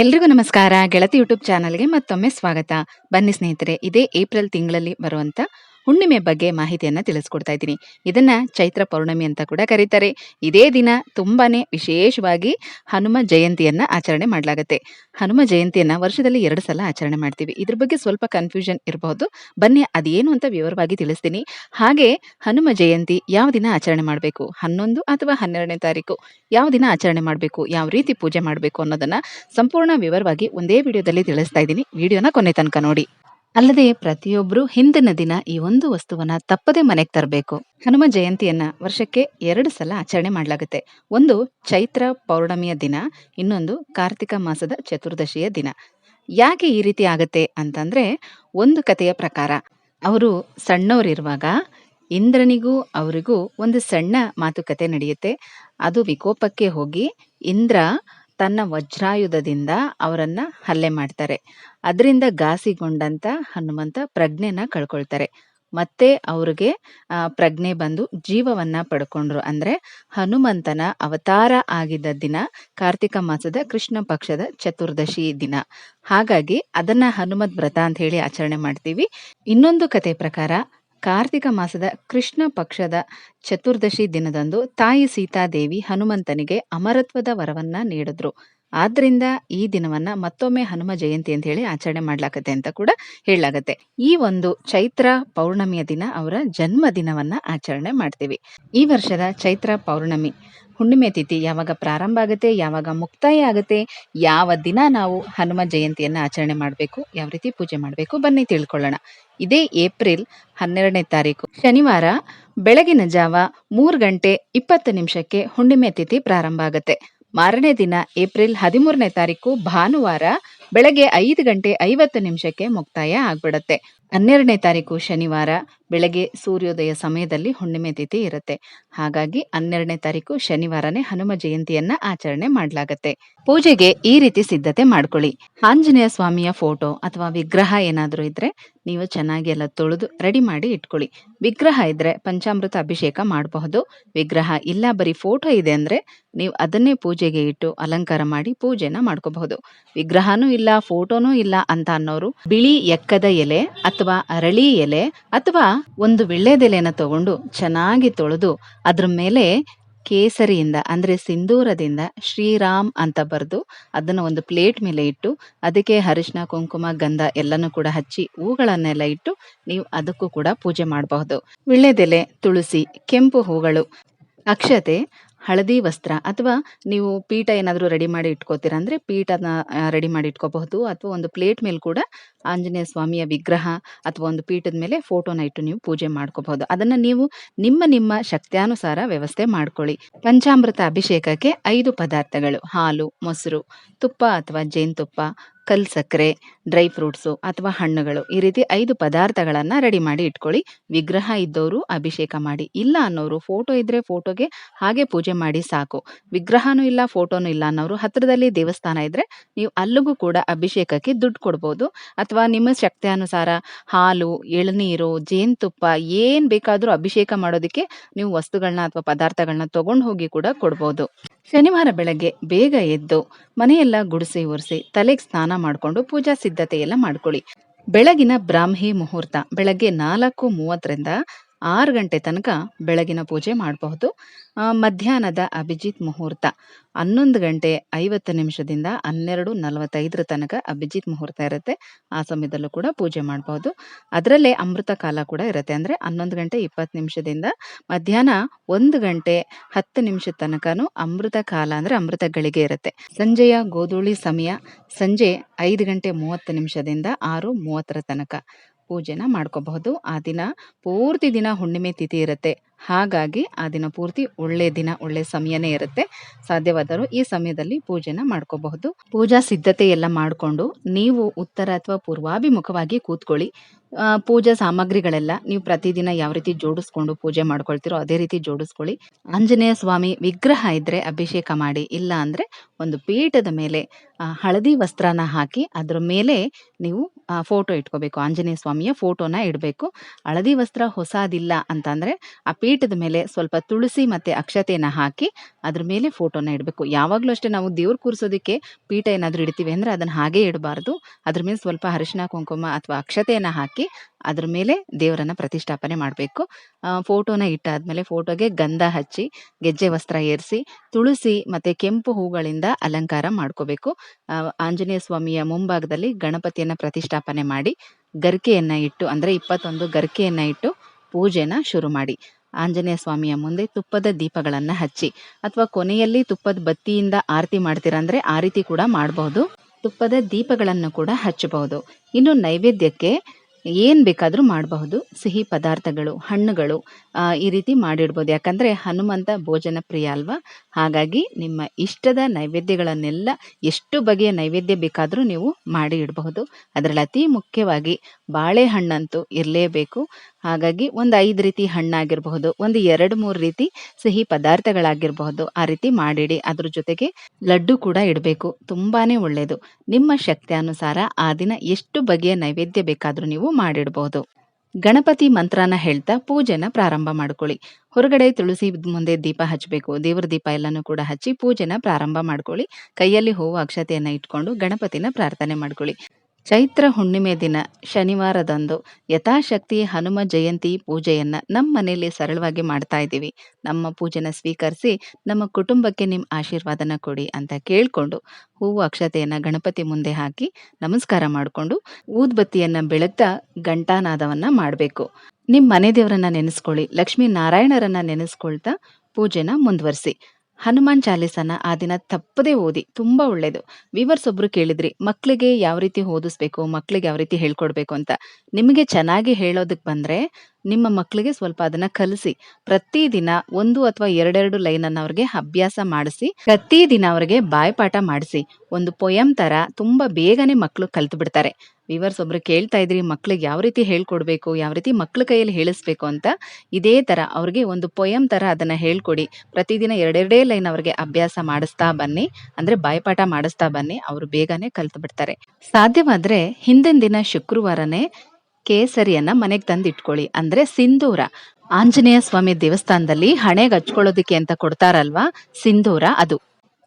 ಎಲ್ರಿಗೂ ನಮಸ್ಕಾರ. ಗೆಳತಿ ಯೂಟ್ಯೂಬ್ ಚಾನಲ್ಗೆ ಮತ್ತೊಮ್ಮೆ ಸ್ವಾಗತ. ಬನ್ನಿ ಸ್ನೇಹಿತರೆ ಇದೇ ಏಪ್ರಿಲ್ ತಿಂಗಳಲ್ಲಿ ಬರುವಂತ ಹುಣ್ಣಿಮೆ ಬಗ್ಗೆ ಮಾಹಿತಿಯನ್ನ ತಿಳಿಸ್ಕೊಡ್ತಾ ಇದ್ದೀನಿ. ಇದನ್ನ ಚೈತ್ರ ಪೌರ್ಣಮಿ ಅಂತ ಕೂಡ ಕರೀತಾರೆ. ಇದೇ ದಿನ ತುಂಬಾನೇ ವಿಶೇಷವಾಗಿ ಹನುಮ ಜಯಂತಿಯನ್ನ ಆಚರಣೆ ಮಾಡಲಾಗುತ್ತೆ. ಹನುಮ ಜಯಂತಿಯನ್ನ ವರ್ಷದಲ್ಲಿ ಎರಡು ಸಲ ಆಚರಣೆ ಮಾಡ್ತೀವಿ. ಇದ್ರ ಬಗ್ಗೆ ಸ್ವಲ್ಪ ಕನ್ಫ್ಯೂಷನ್ ಇರಬಹುದು. ಬನ್ನಿ, ಅದೇನು ಅಂತ ವಿವರವಾಗಿ ತಿಳಿಸ್ತೀನಿ. ಹಾಗೆ ಹನುಮ ಜಯಂತಿ ಯಾವ ದಿನ ಆಚರಣೆ ಮಾಡಬೇಕು? ಹನ್ನೊಂದು ಅಥವಾ ಹನ್ನೆರಡನೇ ತಾರೀಕು? ಯಾವ ದಿನ ಆಚರಣೆ ಮಾಡಬೇಕು? ಯಾವ ರೀತಿ ಪೂಜೆ ಮಾಡಬೇಕು ಅನ್ನೋದನ್ನ ಸಂಪೂರ್ಣ ವಿವರವಾಗಿ ಒಂದೇ ವಿಡಿಯೋದಲ್ಲಿ ತಿಳಿಸ್ತಾ ಇದ್ದೀನಿ. ವಿಡಿಯೋನ ಕೊನೆ ತನಕ ನೋಡಿ. ಅಲ್ಲದೆ ಪ್ರತಿಯೊಬ್ಬರು ಹಿಂದಿನ ದಿನ ಈ ಒಂದು ವಸ್ತುವನ್ನ ತಪ್ಪದೆ ಮನೆಗೆ ತರಬೇಕು. ಹನುಮ ಜಯಂತಿಯನ್ನ ವರ್ಷಕ್ಕೆ ಎರಡು ಸಲ ಆಚರಣೆ ಮಾಡಲಾಗುತ್ತೆ. ಒಂದು ಚೈತ್ರ ಪೌರ್ಣಮಿಯ ದಿನ, ಇನ್ನೊಂದು ಕಾರ್ತಿಕ ಮಾಸದ ಚತುರ್ದಶಿಯ ದಿನ. ಯಾಕೆ ಈ ರೀತಿ ಆಗತ್ತೆ ಅಂತಂದ್ರೆ ಒಂದು ಕಥೆಯ ಪ್ರಕಾರ, ಅವರು ಸಣ್ಣವರಿರುವಾಗ ಇಂದ್ರನಿಗೂ ಅವರಿಗೂ ಒಂದು ಸಣ್ಣ ಮಾತುಕತೆ ನಡೆಯುತ್ತೆ. ಅದು ವಿಕೋಪಕ್ಕೆ ಹೋಗಿ ಇಂದ್ರ ತನ್ನ ವಜ್ರಾಯುಧದಿಂದ ಅವರನ್ನ ಹಲ್ಲೆ ಮಾಡ್ತಾರೆ. ಅದರಿಂದ ಘಾಸಿಗೊಂಡಂತ ಹನುಮಂತ ಪ್ರಜ್ಞೆನ ಕಳ್ಕೊಳ್ತಾರೆ. ಮತ್ತೆ ಅವ್ರಿಗೆ ಪ್ರಜ್ಞೆ ಬಂದು ಜೀವವನ್ನ ಪಡ್ಕೊಂಡ್ರು. ಅಂದ್ರೆ ಹನುಮಂತನ ಅವತಾರ ಆಗಿದ್ದ ದಿನ, ಕಾರ್ತಿಕ ಮಾಸದ ಕೃಷ್ಣ ಪಕ್ಷದ ಚತುರ್ದಶಿ ದಿನ. ಹಾಗಾಗಿ ಅದನ್ನ ಹನುಮದ್ ವ್ರತ ಅಂತ ಹೇಳಿ ಆಚರಣೆ ಮಾಡ್ತೀವಿ. ಇನ್ನೊಂದು ಕತೆ ಪ್ರಕಾರ ಕಾರ್ತಿಕ ಮಾಸದ ಕೃಷ್ಣ ಪಕ್ಷದ ಚತುರ್ದಶಿ ದಿನದಂದು ತಾಯಿ ಸೀತಾದೇವಿ ಹನುಮಂತನಿಗೆ ಅಮರತ್ವದ ವರವನ್ನ ನೀಡಿದ್ರು. ಆದ್ರಿಂದ ಈ ದಿನವನ್ನ ಮತ್ತೊಮ್ಮೆ ಹನುಮ ಜಯಂತಿ ಅಂತ ಹೇಳಿ ಆಚರಣೆ ಮಾಡ್ಲಾಕತ್ತೆ ಅಂತ ಕೂಡ ಹೇಳಲಾಗತ್ತೆ. ಈ ಒಂದು ಚೈತ್ರ ಪೌರ್ಣಮಿಯ ದಿನ ಅವರ ಜನ್ಮ ದಿನವನ್ನ ಆಚರಣೆ ಮಾಡ್ತೀವಿ. ಈ ವರ್ಷದ ಚೈತ್ರ ಪೌರ್ಣಮಿ ಹುಣ್ಣಿಮೆ ತಿಥಿ ಯಾವಾಗ ಪ್ರಾರಂಭ ಆಗುತ್ತೆ, ಯಾವಾಗ ಮುಕ್ತಾಯ ಆಗುತ್ತೆ, ಯಾವ ದಿನ ನಾವು ಹನುಮ ಜಯಂತಿಯನ್ನು ಆಚರಣೆ ಮಾಡಬೇಕು, ಯಾವ ರೀತಿ ಪೂಜೆ ಮಾಡಬೇಕು ಬನ್ನಿ ತಿಳ್ಕೊಳ್ಳೋಣ. ಇದೇ ಏಪ್ರಿಲ್ ಹನ್ನೆರಡನೇ ತಾರೀಕು. ಶನಿವಾರ ಬೆಳಗಿನ ಜಾವ ಮೂರು ಗಂಟೆ ಇಪ್ಪತ್ತು ನಿಮಿಷಕ್ಕೆ ಹುಣ್ಣಿಮೆ ತಿಥಿ ಪ್ರಾರಂಭ ಆಗುತ್ತೆ. ಮಾರನೇ ದಿನ ಏಪ್ರಿಲ್ ಹದಿಮೂರನೇ ತಾರೀಕು ಭಾನುವಾರ ಬೆಳಗ್ಗೆ ಐದು ಗಂಟೆ ಐವತ್ತು ನಿಮಿಷಕ್ಕೆ ಮುಕ್ತಾಯ ಆಗ್ಬಿಡತ್ತೆ. ಹನ್ನೆರಡನೇ ತಾರೀಕು ಶನಿವಾರ ಬೆಳಗ್ಗೆ ಸೂರ್ಯೋದಯ ಸಮಯದಲ್ಲಿ ಹುಣ್ಣಿಮೆ ತಿಥಿ ಇರುತ್ತೆ. ಹಾಗಾಗಿ ಹನ್ನೆರಡನೇ ತಾರೀಕು ಶನಿವಾರನೇ ಹನುಮ ಜಯಂತಿಯನ್ನ ಆಚರಣೆ ಮಾಡಲಾಗತ್ತೆ. ಪೂಜೆಗೆ ಈ ರೀತಿ ಸಿದ್ಧತೆ ಮಾಡ್ಕೊಳ್ಳಿ. ಆಂಜನೇಯ ಸ್ವಾಮಿಯ ಫೋಟೋ ಅಥವಾ ವಿಗ್ರಹ ಏನಾದರೂ ಇದ್ರೆ ನೀವು ಚೆನ್ನಾಗಿ ಎಲ್ಲ ತೊಳೆದು ರೆಡಿ ಮಾಡಿ ಇಟ್ಕೊಳ್ಳಿ. ವಿಗ್ರಹ ಇದ್ರೆ ಪಂಚಾಮೃತ ಅಭಿಷೇಕ ಮಾಡಬಹುದು. ವಿಗ್ರಹ ಇಲ್ಲ ಬರೀ ಫೋಟೋ ಇದೆ ಅಂದ್ರೆ ನೀವು ಅದನ್ನೇ ಪೂಜೆಗೆ ಇಟ್ಟು ಅಲಂಕಾರ ಮಾಡಿ ಪೂಜೆನ ಮಾಡ್ಕೋಬಹುದು. ವಿಗ್ರಹನೂ ಇಲ್ಲ, ಫೋಟೋನೂ ಇಲ್ಲ ಅಂತ ಅನ್ನೋರು ಬಿಳಿ ಎಕ್ಕದ ಎಲೆ ಅಥವಾ ಅರಳಿ ಎಲೆ ಅಥವಾ ಒಂದು ವಿಳ್ಳೆದೆಲೆನ ತಗೊಂಡು ಚೆನ್ನಾಗಿ ತೊಳೆದು ಅದ್ರ ಮೇಲೆ ಕೇಸರಿಯಿಂದ, ಅಂದ್ರೆ ಸಿಂಧೂರದಿಂದ ಶ್ರೀರಾಮ್ ಅಂತ ಬರೆದು ಅದನ್ನ ಒಂದು ಪ್ಲೇಟ್ ಮೇಲೆ ಇಟ್ಟು ಅದಕ್ಕೆ ಅರಿಶಿನ ಕುಂಕುಮ, ಗಂಧ ಎಲ್ಲನೂ ಕೂಡ ಹಚ್ಚಿ ಹೂಗಳನ್ನೆಲ್ಲ ಇಟ್ಟು ನೀವು ಅದಕ್ಕೂ ಕೂಡ ಪೂಜೆ ಮಾಡಬಹುದು. ವಿಳ್ಳೆದೆಲೆ ತುಳಸಿ, ಕೆಂಪು ಹೂಗಳು, ಅಕ್ಷತೆ, ಹಳದಿ ವಸ್ತ್ರ ಅಥವಾ ನೀವು ಪೀಠ ಏನಾದರೂ ರೆಡಿ ಮಾಡಿ ಇಟ್ಕೋತೀರ ಅಂದ್ರೆ ಪೀಠನ ರೆಡಿ ಮಾಡಿ ಇಟ್ಕೋಬಹುದು ಅಥವಾ ಒಂದು ಪ್ಲೇಟ್ ಮೇಲೆ ಕೂಡ ಆಂಜನೇಯ ಸ್ವಾಮಿಯ ವಿಗ್ರಹ ಅಥವಾ ಒಂದು ಪೀಠದ ಮೇಲೆ ಫೋಟೋನ ಇಟ್ಟು ನೀವು ಪೂಜೆ ಮಾಡ್ಕೋಬಹುದು. ಅದನ್ನ ನೀವು ನಿಮ್ಮ ನಿಮ್ಮ ಶಕ್ತ್ಯಾನುಸಾರ ವ್ಯವಸ್ಥೆ ಮಾಡ್ಕೊಳ್ಳಿ. ಪಂಚಾಮೃತ ಅಭಿಷೇಕಕ್ಕೆ ಐದು ಪದಾರ್ಥಗಳು. ಹಾಲು, ಮೊಸರು, ತುಪ್ಪ ಅಥವಾ ಜೇನುತುಪ್ಪ, ಕಲ್ ಸಕ್ಕರೆ, ಡ್ರೈ ಫ್ರೂಟ್ಸು ಅಥವಾ ಹಣ್ಣುಗಳು. ಈ ರೀತಿ ಐದು ಪದಾರ್ಥಗಳನ್ನ ರೆಡಿ ಮಾಡಿ ಇಟ್ಕೊಳ್ಳಿ. ವಿಗ್ರಹ ಇದ್ದವರು ಅಭಿಷೇಕ ಮಾಡಿ. ಇಲ್ಲ ಅನ್ನೋರು ಫೋಟೋ ಇದ್ರೆ ಫೋಟೋಗೆ ಹಾಗೆ ಪೂಜೆ ಮಾಡಿ ಸಾಕು. ವಿಗ್ರಹನೂ ಇಲ್ಲ ಫೋಟೋನು ಇಲ್ಲ ಅನ್ನೋರು ಹತ್ರದಲ್ಲಿ ದೇವಸ್ಥಾನ ಇದ್ರೆ ನೀವು ಅಲ್ಲಿಗೂ ಕೂಡ ಅಭಿಷೇಕಕ್ಕೆ ದುಡ್ಡು ಕೊಡ್ಬೋದು. ಅಥವಾ ನಿಮ್ಮ ಶಕ್ತಿಯಾನುಸಾರ ಹಾಲು, ಎಳನೀರು, ಜೇನುತುಪ್ಪ ಏನ್ ಬೇಕಾದ್ರೂ ಅಭಿಷೇಕ ಮಾಡೋದಕ್ಕೆ ನೀವು ವಸ್ತುಗಳನ್ನ ಅಥವಾ ಪದಾರ್ಥಗಳನ್ನ ತಗೊಂಡು ಹೋಗಿ ಕೂಡ ಕೊಡ್ಬೋದು. ಶನಿವಾರ ಬೆಳಗ್ಗೆ ಬೇಗ ಎದ್ದು ಮನೆಯೆಲ್ಲ ಗುಡಿಸಿ ಒರೆಸಿ ತಲೆಗೆ ಸ್ನಾನ ಮಾಡಿಕೊಂಡು ಪೂಜಾ ಸಿದ್ಧತೆ ಎಲ್ಲ ಮಾಡ್ಕೊಳ್ಳಿ. ಬೆಳಗಿನ ಬ್ರಾಹ್ಮಿ ಮುಹೂರ್ತ ಬೆಳಗ್ಗೆ ನಾಲ್ಕು ಮೂವತ್ತರಿಂದ ಆರು ಗಂಟೆ ತನಕ ಬೆಳಗಿನ ಪೂಜೆ ಮಾಡಬಹುದು. ಮಧ್ಯಾಹ್ನದ ಅಭಿಜಿತ್ ಮುಹೂರ್ತ. ಹನ್ನೊಂದು ಗಂಟೆ ಐವತ್ತು ನಿಮಿಷದಿಂದ ಹನ್ನೆರಡು ನಲವತ್ತೈದರ ತನಕ ಅಭಿಜಿತ್ ಮುಹೂರ್ತ ಇರುತ್ತೆ. ಆ ಸಮಯದಲ್ಲೂ ಕೂಡ ಪೂಜೆ ಮಾಡಬಹುದು. ಅದರಲ್ಲೇ ಅಮೃತ ಕಾಲ ಕೂಡ ಇರುತ್ತೆ. ಅಂದರೆ ಹನ್ನೊಂದು ಗಂಟೆ ಇಪ್ಪತ್ತು ನಿಮಿಷದಿಂದ ಮಧ್ಯಾಹ್ನ ಒಂದು ಗಂಟೆ ಹತ್ತು ನಿಮಿಷದ ತನಕನೂ ಅಮೃತ ಕಾಲ ಅಂದರೆ ಅಮೃತ ಗಳಿಗೆ ಇರುತ್ತೆ. ಸಂಜೆಯ ಗೋಧೂಳಿ ಸಮಯ ಸಂಜೆ ಐದು ಗಂಟೆ ಮೂವತ್ತು ನಿಮಿಷದಿಂದ ಆರು ಮೂವತ್ತರ ತನಕ. ಪೂಜೆನ ಮಾಡ್ಕೋಬಹುದು. ಆ ದಿನ ಪೂರ್ತಿ ದಿನ ಹುಣ್ಣಿಮೆ ತಿಥಿ ಇರುತ್ತೆ. ಹಾಗಾಗಿ ಆ ದಿನ ಪೂರ್ತಿ ಒಳ್ಳೆ ದಿನ, ಒಳ್ಳೆ ಸಮಯನೇ ಇರುತ್ತೆ. ಸಾಧ್ಯವಾದರೂ ಈ ಸಮಯದಲ್ಲಿ ಪೂಜೆನ ಮಾಡ್ಕೋಬಹುದು. ಪೂಜಾ ಸಿದ್ಧತೆ ಎಲ್ಲ ಮಾಡಿಕೊಂಡು ನೀವು ಉತ್ತರ ಅಥವಾ ಪೂರ್ವಾಭಿಮುಖವಾಗಿ ಕೂತ್ಕೊಳ್ಳಿ. ಪೂಜಾ ಸಾಮಗ್ರಿಗಳೆಲ್ಲ ನೀವು ಪ್ರತಿದಿನ ಯಾವ ರೀತಿ ಜೋಡಿಸ್ಕೊಂಡು ಪೂಜೆ ಮಾಡ್ಕೊಳ್ತಿರೋ ಅದೇ ರೀತಿ ಜೋಡಿಸ್ಕೊಳ್ಳಿ. ಆಂಜನೇಯ ಸ್ವಾಮಿ ವಿಗ್ರಹ ಇದ್ರೆ ಅಭಿಷೇಕ ಮಾಡಿ, ಇಲ್ಲ ಅಂದ್ರೆ ಒಂದು ಪೀಠದ ಮೇಲೆ ಹಳದಿ ವಸ್ತ್ರನ ಹಾಕಿ ಅದ್ರ ಮೇಲೆ ನೀವು ಫೋಟೋ ಇಟ್ಕೋಬೇಕು. ಆಂಜನೇಯ ಸ್ವಾಮಿಯ ಫೋಟೋನ ಇಡಬೇಕು. ಹಳದಿ ವಸ್ತ್ರ ಹೊಸದಿಲ್ಲ ಅಂತಂದ್ರೆ ಆ ಪೀಠದ ಮೇಲೆ ಸ್ವಲ್ಪ ತುಳಸಿ ಮತ್ತೆ ಅಕ್ಷತೆಯನ್ನ ಹಾಕಿ ಅದ್ರ ಮೇಲೆ ಫೋಟೋನ ಇಡಬೇಕು. ಯಾವಾಗಲೂ ಅಷ್ಟೇ ನಾವು ದೇವ್ರು ಕೂರಿಸೋದಕ್ಕೆ ಪೀಠ ಏನಾದರೂ ಇಡ್ತೀವಿ ಅಂದರೆ ಅದನ್ನ ಹಾಗೆ ಇಡಬಾರ್ದು. ಅದ್ರ ಮೇಲೆ ಸ್ವಲ್ಪ ಅರಿಶಿನ ಕುಂಕುಮ ಅಥವಾ ಅಕ್ಷತೆಯನ್ನು ಹಾಕಿ ಅದ್ರ ಮೇಲೆ ದೇವರನ್ನ ಪ್ರತಿಷ್ಠಾಪನೆ ಮಾಡಬೇಕು. ಫೋಟೋನ ಇಟ್ಟಾದ್ಮೇಲೆ ಫೋಟೋಗೆ ಗಂಧ ಹಚ್ಚಿ, ಗೆಜ್ಜೆ ವಸ್ತ್ರ ಏರಿಸಿ, ತುಳಸಿ ಮತ್ತೆ ಕೆಂಪು ಹೂಗಳಿಂದ ಅಲಂಕಾರ ಮಾಡ್ಕೋಬೇಕು. ಆಂಜನೇಯ ಸ್ವಾಮಿಯ ಮುಂಭಾಗದಲ್ಲಿ ಗಣಪತಿಯನ್ನ ಪ್ರತಿಷ್ಠಾಪನೆ ಮಾಡಿ ಗರಿಕೆಯನ್ನ ಇಟ್ಟು ಅಂದ್ರೆ ಇಪ್ಪತ್ತೊಂದು ಗರಿಕೆಯನ್ನ ಇಟ್ಟು ಪೂಜೆನ ಶುರು ಮಾಡಿ. ಆಂಜನೇಯ ಸ್ವಾಮಿಯ ಮುಂದೆ ತುಪ್ಪದ ದೀಪಗಳನ್ನ ಹಚ್ಚಿ ಅಥವಾ ಕೊನೆಯಲ್ಲಿ ತುಪ್ಪದ ಬತ್ತಿಯಿಂದ ಆರತಿ ಮಾಡ್ತೀರಾ ಅಂದ್ರೆ ಆ ರೀತಿ ಕೂಡ ಮಾಡಬಹುದು. ತುಪ್ಪದ ದೀಪಗಳನ್ನು ಕೂಡ ಹಚ್ಚಬಹುದು. ಇನ್ನು ನೈವೇದ್ಯಕ್ಕೆ ಏನ್ ಬೇಕಾದರೂ ಮಾಡಬಹುದು. ಸಿಹಿ ಪದಾರ್ಥಗಳು, ಹಣ್ಣುಗಳು ಈ ರೀತಿ ಮಾಡಿಡ್ಬೋದು. ಯಾಕಂದ್ರೆ ಹನುಮಂತ ಭೋಜನ ಪ್ರಿಯ ಅಲ್ವಾ? ಹಾಗಾಗಿ ನಿಮ್ಮ ಇಷ್ಟದ ನೈವೇದ್ಯಗಳನ್ನೆಲ್ಲ ಎಷ್ಟು ಬಗೆಯ ನೈವೇದ್ಯ ಬೇಕಾದರೂ ನೀವು ಮಾಡಿ ಇಡಬಹುದು ಅದರಲ್ಲಿ ಅತಿ ಮುಖ್ಯವಾಗಿ ಬಾಳೆಹಣ್ಣಂತೂ ಇರಲೇಬೇಕು. ಹಾಗಾಗಿ ಒಂದು ಐದು ರೀತಿ ಹಣ್ಣಾಗಿರಬಹುದು, ಒಂದು ಎರಡು ಮೂರು ರೀತಿ ಸಿಹಿ ಪದಾರ್ಥಗಳಾಗಿರಬಹುದು, ಆ ರೀತಿ ಮಾಡಿಡಿ. ಅದ್ರ ಜೊತೆಗೆ ಲಡ್ಡು ಕೂಡ ಇಡಬೇಕು, ತುಂಬಾನೇ ಒಳ್ಳೆಯದು ನಿಮ್ಮ ಶಕ್ತಿ ಅನುಸಾರ ಆ ದಿನ ಎಷ್ಟು ಬಗೆಯ ನೈವೇದ್ಯ ಬೇಕಾದ್ರೂ ನೀವು ಮಾಡಿಡಬಹುದು. ಗಣಪತಿ ಮಂತ್ರನ ಹೇಳ್ತಾ ಪೂಜೆನ ಪ್ರಾರಂಭ ಮಾಡ್ಕೊಳ್ಳಿ. ಹೊರಗಡೆ ತುಳಸಿ ಮುಂದೆ ದೀಪ ಹಚ್ಚಬೇಕು ದೇವರ ದೀಪ ಎಲ್ಲನೂ ಕೂಡ ಹಚ್ಚಿ ಪೂಜೆನ ಪ್ರಾರಂಭ ಮಾಡ್ಕೊಳ್ಳಿ. ಕೈಯಲ್ಲಿ ಹೂವು ಅಕ್ಷತೆಯನ್ನು ಇಟ್ಕೊಂಡು ಗಣಪತಿನ ಪ್ರಾರ್ಥನೆ ಮಾಡ್ಕೊಳ್ಳಿ. ಚೈತ್ರ ಹುಣ್ಣಿಮೆ ದಿನ ಶನಿವಾರದಂದು ಯಥಾಶಕ್ತಿ ಹನುಮ ಜಯಂತಿ ಪೂಜೆಯನ್ನ ನಮ್ಮ ಮನೆಯಲ್ಲಿ ಸರಳವಾಗಿ ಮಾಡ್ತಾ ಇದ್ದೀವಿ. ನಮ್ಮ ಪೂಜೆನ ಸ್ವೀಕರಿಸಿ ನಮ್ಮ ಕುಟುಂಬಕ್ಕೆ ನಿಮ್ಮ ಆಶೀರ್ವಾದನ ಕೊಡಿ ಅಂತ ಕೇಳಿಕೊಂಡು ಹೂವು ಅಕ್ಷತೆಯನ್ನ ಗಣಪತಿ ಮುಂದೆ ಹಾಕಿ ನಮಸ್ಕಾರ ಮಾಡಿಕೊಂಡು ಊದ್ಬತ್ತಿಯನ್ನ ಬೆಳಗ್ತಾ ಘಂಟಾನಾದವನ್ನ ಮಾಡಬೇಕು. ನಿಮ್ಮ ಮನೆ ದೇವರನ್ನ ನೆನೆಸ್ಕೊಳ್ಳಿ ಲಕ್ಷ್ಮೀ ನಾರಾಯಣರನ್ನ ನೆನೆಸ್ಕೊಳ್ತಾ ಪೂಜೆನ ಮುಂದುವರಿಸಿ. ಹನುಮಾನ್ ಚಾಲೀಸನ ಆ ದಿನ ತಪ್ಪದೇ ಓದಿ, ತುಂಬಾ ಒಳ್ಳೇದು. ವಿವರ್ಸ್ ಒಬ್ರು ಕೇಳಿದ್ರಿ ಮಕ್ಕಳಿಗೆ ಯಾವ ರೀತಿ ಓದಿಸ್ಬೇಕು ಮಕ್ಕಳಿಗೆ ಯಾವ ರೀತಿ ಹೇಳ್ಕೊಡ್ಬೇಕು ಅಂತ. ನಿಮಗೆ ಚೆನ್ನಾಗಿ ಹೇಳೋದಕ್ಕೆ ಬಂದ್ರೆ ನಿಮ್ಮ ಮಕ್ಕಳಿಗೆ ಸ್ವಲ್ಪ ಅದನ್ನ ಕಲಿಸಿ. ಪ್ರತಿದಿನ ಒಂದು ಅಥವಾ ಎರಡೆರಡು ಲೈನ್ ಅನ್ನ ಅವ್ರಿಗೆ ಅಭ್ಯಾಸ ಮಾಡಿಸಿ, ಪ್ರತಿದಿನ ಅವ್ರಿಗೆ ಬಾಯ್ಪಾಠ ಮಾಡಿಸಿ. ಒಂದು ಪೊಯಂ ತರ ತುಂಬಾ ಬೇಗನೆ ಮಕ್ಕಳು ಕಲ್ತು ಬಿಡ್ತಾರೆ ವಿವರ್ಸ್ ಒಬ್ರು ಕೇಳ್ತಾ ಇದ್ರಿ, ಮಕ್ಳಿಗೆ ಯಾವ ರೀತಿ ಹೇಳ್ಕೊಡ್ಬೇಕು, ಯಾವ ರೀತಿ ಮಕ್ಳ ಕೈಯಲ್ಲಿ ಹೇಳಿಸ್ಬೇಕು ಅಂತ ಇದೇ ತರ ಅವ್ರಿಗೆ ಒಂದು ಪೊಯಂ ತರ ಅದನ್ನ ಹೇಳ್ಕೊಡಿ. ಪ್ರತಿದಿನ ಎರಡೆರಡೇ ಲೈನ್ ಅವ್ರಿಗೆ ಅಭ್ಯಾಸ ಮಾಡಿಸ್ತಾ ಬನ್ನಿ. ಅಂದ್ರೆ ಬಾಯ್ಪಾಠ ಮಾಡಿಸ್ತಾ ಬನ್ನಿ, ಅವರು ಬೇಗನೆ ಕಲ್ತು ಬಿಡ್ತಾರೆ ಸಾಧ್ಯವಾದ್ರೆ ಹಿಂದಿನ ದಿನ ಶುಕ್ರವಾರನೇ ಕೇಸರಿಯನ್ನ ಮನೆಗೆ ತಂದು ಅಂದ್ರೆ ಸಿಂಧೂರ. ಆಂಜನೇಯ ಸ್ವಾಮಿ ದೇವಸ್ಥಾನದಲ್ಲಿ ಹಣೆಗೆ ಹಚ್ಕೊಳ್ಳೋದಕ್ಕೆ ಅಂತ ಕೊಡ್ತಾರಲ್ವಾ? ಸಿಂಧೂರ ಅದು.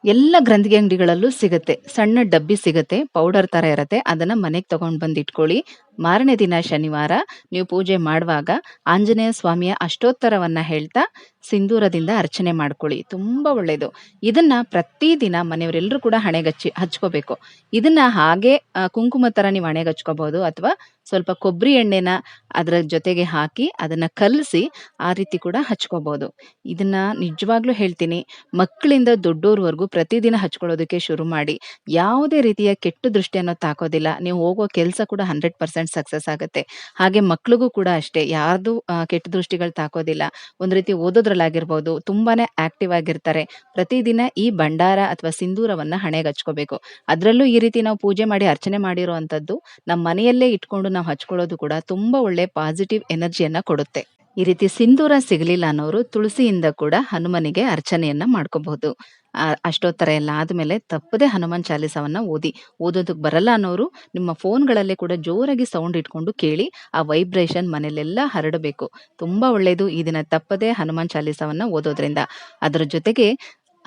ಎಲ್ಲ ಗ್ರಂಥಿಗೆ ಅಂಗಡಿಗಳಲ್ಲೂ ಸಿಗುತ್ತೆ. ಸಣ್ಣ ಡಬ್ಬಿ ಸಿಗುತ್ತೆ, ಪೌಡರ್ ತರ ಇರತ್ತೆ. ಅದನ್ನ ಮನೆಗೆ ತಗೊಂಡ್ ಬಂದು ಇಟ್ಕೊಳ್ಳಿ ಮಾರನೇ ದಿನ ಶನಿವಾರ ನೀವು ಪೂಜೆ ಮಾಡುವಾಗ ಆಂಜನೇಯ ಸ್ವಾಮಿಯ ಅಷ್ಟೋತ್ತರವನ್ನ ಹೇಳ್ತಾ ಸಿಂಧೂರದಿಂದ ಅರ್ಚನೆ ಮಾಡ್ಕೊಳ್ಳಿ. ತುಂಬಾ ಒಳ್ಳೇದು. ಇದನ್ನ ಪ್ರತಿದಿನ ಮನೆಯವರೆಲ್ಲರೂ ಕೂಡ ಹಣೆಗಚ್ಚಿ ಹಚ್ಕೋಬೇಕು. ಇದನ್ನ ಹಾಗೆ ಕುಂಕುಮ ತರ ನೀವು ಹಣೆಗೆ ಹಚ್ಕೋಬಹುದು ಅಥವಾ ಸ್ವಲ್ಪ ಕೊಬ್ಬರಿ ಎಣ್ಣೆನ ಅದರ ಜೊತೆಗೆ ಹಾಕಿ ಅದನ್ನ ಕಲಸಿ ಆ ರೀತಿ ಕೂಡ ಹಚ್ಕೋಬಹುದು. ಇದನ್ನ ನಿಜವಾಗ್ಲೂ ಹೇಳ್ತೀನಿ. ಮಕ್ಕಳಿಂದ ದೊಡ್ಡೋರ್ವರೆಗೂ ಪ್ರತಿದಿನ ಹಚ್ಕೊಳ್ಳೋದಕ್ಕೆ ಶುರು ಮಾಡಿ. ಯಾವುದೇ ರೀತಿಯ ಕೆಟ್ಟ ದೃಷ್ಟಿಯನ್ನು ತಾಕೋದಿಲ್ಲ. ನೀವು ಹೋಗೋ ಕೆಲಸ ಕೂಡ ಹಂಡ್ರೆಡ್ ಪರ್ಸೆಂಟ್ ಸಕ್ಸಸ್ ಆಗುತ್ತೆ. ಹಾಗೆ ಮಕ್ಳಿಗೂ ಕೂಡ ಅಷ್ಟೇ, ಯಾರ್ದು ಕೆಟ್ಟ ದೃಷ್ಟಿಗಳು ತಾಕೋದಿಲ್ಲ. ಒಂದ್ ರೀತಿ ಓದೋದ್ರಲ್ಲಾಗಿರ್ಬೋದು ತುಂಬಾನೇ ಆಕ್ಟಿವ್ ಆಗಿರ್ತಾರೆ. ಪ್ರತಿದಿನ ಈ ಭಂಡಾರ ಅಥವಾ ಸಿಂಧೂರವನ್ನ ಹಣೆಗೆ ಹಚ್ಕೋಬೇಕು ಅದರಲ್ಲೂ ಈ ರೀತಿ ನಾವು ಪೂಜೆ ಮಾಡಿ, ಅರ್ಚನೆ ಮಾಡಿರೋ ಅಂಥದ್ದು ನಮ್ಮ ಮನೆಯಲ್ಲೇ ಇಟ್ಕೊಂಡು ನಾವು ಹಚ್ಕೊಳ್ಳೋದು ಕೂಡ ತುಂಬಾ ಒಳ್ಳೆ ಪಾಸಿಟಿವ್ ಎನರ್ಜಿಯನ್ನ ಕೊಡುತ್ತೆ. ಈ ರೀತಿ ಸಿಂಧೂರ ಸಿಗಲಿಲ್ಲ ಅನ್ನೋರು ತುಳಸಿಯಿಂದ ಕೂಡ ಹನುಮನಿಗೆ ಅರ್ಚನೆಯನ್ನ ಮಾಡ್ಕೋಬಹುದು. ಅಷ್ಟೋತ್ತರ ಎಲ್ಲ ಆದಮೇಲೆ ತಪ್ಪದೆ ಹನುಮಾನ್ ಚಾಲೀಸವನ್ನ ಓದಿ. ಓದೋದಕ್ಕೆ ಬರಲ್ಲ ಅನ್ನೋರು ನಿಮ್ಮ ಫೋನ್ಗಳಲ್ಲೇ ಕೂಡ ಜೋರಾಗಿ ಸೌಂಡ್ ಇಟ್ಕೊಂಡು ಕೇಳಿ, ಆ ವೈಬ್ರೇಷನ್ ಮನೆಯಲ್ಲೆಲ್ಲ ಹರಡಬೇಕು. ತುಂಬಾ ಒಳ್ಳೆಯದು ಈ ದಿನ ತಪ್ಪದೆ ಹನುಮಾನ್ ಚಾಲೀಸವನ್ನ ಓದೋದ್ರಿಂದ. ಅದರ ಜೊತೆಗೆ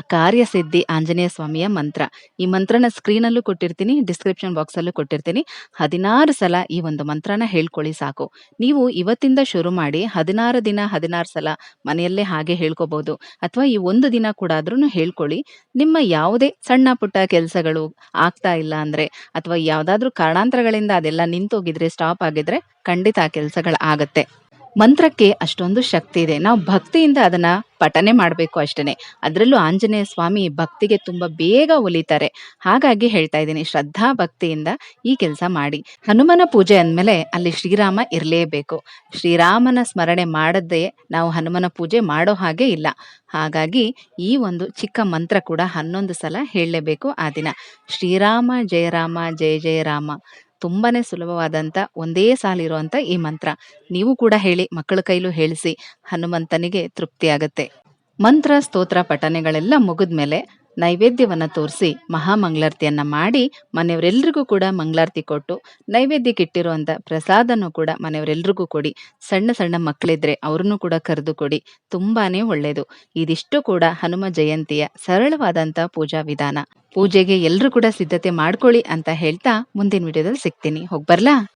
ಕಾರ್ಯಸಿದ್ಧಿ ಆಂಜನೇಯ ಸ್ವಾಮಿಯ ಮಂತ್ರ. ಈ ಮಂತ್ರನ ಸ್ಕ್ರೀನ್ ಅಲ್ಲೂ ಕೊಟ್ಟಿರ್ತೀನಿ ಡಿಸ್ಕ್ರಿಪ್ಷನ್ ಬಾಕ್ಸ್ ಅಲ್ಲೂ ಕೊಟ್ಟಿರ್ತೀನಿ. ಹದಿನಾರು ಸಲ ಈ ಒಂದು ಮಂತ್ರನ ಹೇಳ್ಕೊಳ್ಳಿ ಸಾಕು. ನೀವು ಇವತ್ತಿಂದ ಶುರು ಮಾಡಿ ಹದಿನಾರು ದಿನ, ಹದಿನಾರು ಸಲ ಮನೆಯಲ್ಲೇ ಹಾಗೆ ಹೇಳ್ಕೋಬಹುದು ಅಥವಾ ಈ ಒಂದು ದಿನ ಕೂಡ ಆದ್ರೂ ಹೇಳ್ಕೊಳ್ಳಿ. ನಿಮ್ಮ ಯಾವುದೇ ಸಣ್ಣ ಪುಟ್ಟ ಕೆಲಸಗಳು ಆಗ್ತಾ ಇಲ್ಲ ಅಂದ್ರೆ ಅಥವಾ ಯಾವ್ದಾದ್ರು ಕಾರಣಾಂತರಗಳಿಂದ ಅದೆಲ್ಲ ನಿಂತೋಗಿದ್ರೆ ಸ್ಟಾಪ್ ಆಗಿದ್ರೆ ಖಂಡಿತ ಆ ಕೆಲಸಗಳು ಆಗತ್ತೆ ಮಂತ್ರಕ್ಕೆ ಅಷ್ಟೊಂದು ಶಕ್ತಿ ಇದೆ. ನಾವು ಭಕ್ತಿಯಿಂದ ಅದನ್ನ ಪಠನೆ ಮಾಡಬೇಕು ಅಷ್ಟೇನೆ. ಅದರಲ್ಲೂ ಆಂಜನೇಯ ಸ್ವಾಮಿ ಭಕ್ತಿಗೆ ತುಂಬಾ ಬೇಗ ಒಲಿತಾರೆ. ಹಾಗಾಗಿ ಹೇಳ್ತಾ ಇದ್ದೀನಿ, ಶ್ರದ್ಧಾ ಭಕ್ತಿಯಿಂದ ಈ ಕೆಲಸ ಮಾಡಿ. ಹನುಮನ ಪೂಜೆ ಅಂದ್ಮೇಲೆ ಅಲ್ಲಿ ಶ್ರೀರಾಮ ಇರಲೇಬೇಕು. ಶ್ರೀರಾಮನ ಸ್ಮರಣೆ ಮಾಡದೆ ನಾವು ಹನುಮನ ಪೂಜೆ ಮಾಡೋ ಹಾಗೆ ಇಲ್ಲ. ಹಾಗಾಗಿ ಈ ಒಂದು ಚಿಕ್ಕ ಮಂತ್ರ ಕೂಡ ಹನ್ನೊಂದು ಸಲ ಹೇಳಲೇಬೇಕು ಆ ದಿನ. ಶ್ರೀರಾಮ ಜಯರಾಮ ಜಯ ಜಯ ರಾಮ. ತುಂಬಾನೇ ಸುಲಭವಾದಂಥ ಒಂದೇ ಸಾಲಿರುವಂಥ ಈ ಮಂತ್ರ. ನೀವು ಕೂಡ ಹೇಳಿ, ಮಕ್ಕಳ ಕೈಲೂ ಹೇಳಿಸಿ. ಹನುಮಂತನಿಗೆ ತೃಪ್ತಿಯಾಗತ್ತೆ. ಮಂತ್ರ, ಸ್ತೋತ್ರ ಪಠನೆಗಳೆಲ್ಲ ಮುಗಿದ್ಮೇಲೆ ನೈವೇದ್ಯವನ್ನ ತೋರಿಸಿ ಮಹಾಮಂಗಳಾರತಿಯನ್ನು ಮಾಡಿ ಮನೆಯವರೆಲ್ಲರಿಗೂ ಕೂಡ ಮಂಗಳಾರತಿ ಕೊಟ್ಟು ನೈವೇದ್ಯಕ್ಕಿಟ್ಟಿರುವಂಥ ಪ್ರಸಾದನೂ ಕೂಡ ಮನೆಯವರೆಲ್ಲರಿಗೂ ಕೊಡಿ. ಸಣ್ಣ ಸಣ್ಣ ಮಕ್ಕಳಿದ್ರೆ ಅವ್ರನ್ನೂ ಕೂಡ ಕರೆದು ಕೊಡಿ. ತುಂಬಾನೇ ಒಳ್ಳೆಯದು. ಇದಿಷ್ಟು ಕೂಡ ಹನುಮ ಜಯಂತಿಯ ಸರಳವಾದಂಥ ಪೂಜಾ ವಿಧಾನ. ಪೂಜೆಗೆ ಎಲ್ಲರೂ ಕೂಡ ಸಿದ್ಧತೆ ಮಾಡ್ಕೊಳ್ಳಿ ಅಂತ ಹೇಳ್ತಾ ಮುಂದಿನ ವಿಡಿಯೋದಲ್ಲಿ ಸಿಗ್ತೀನಿ. ಹೋಗ್ಬರ್ಲಾ?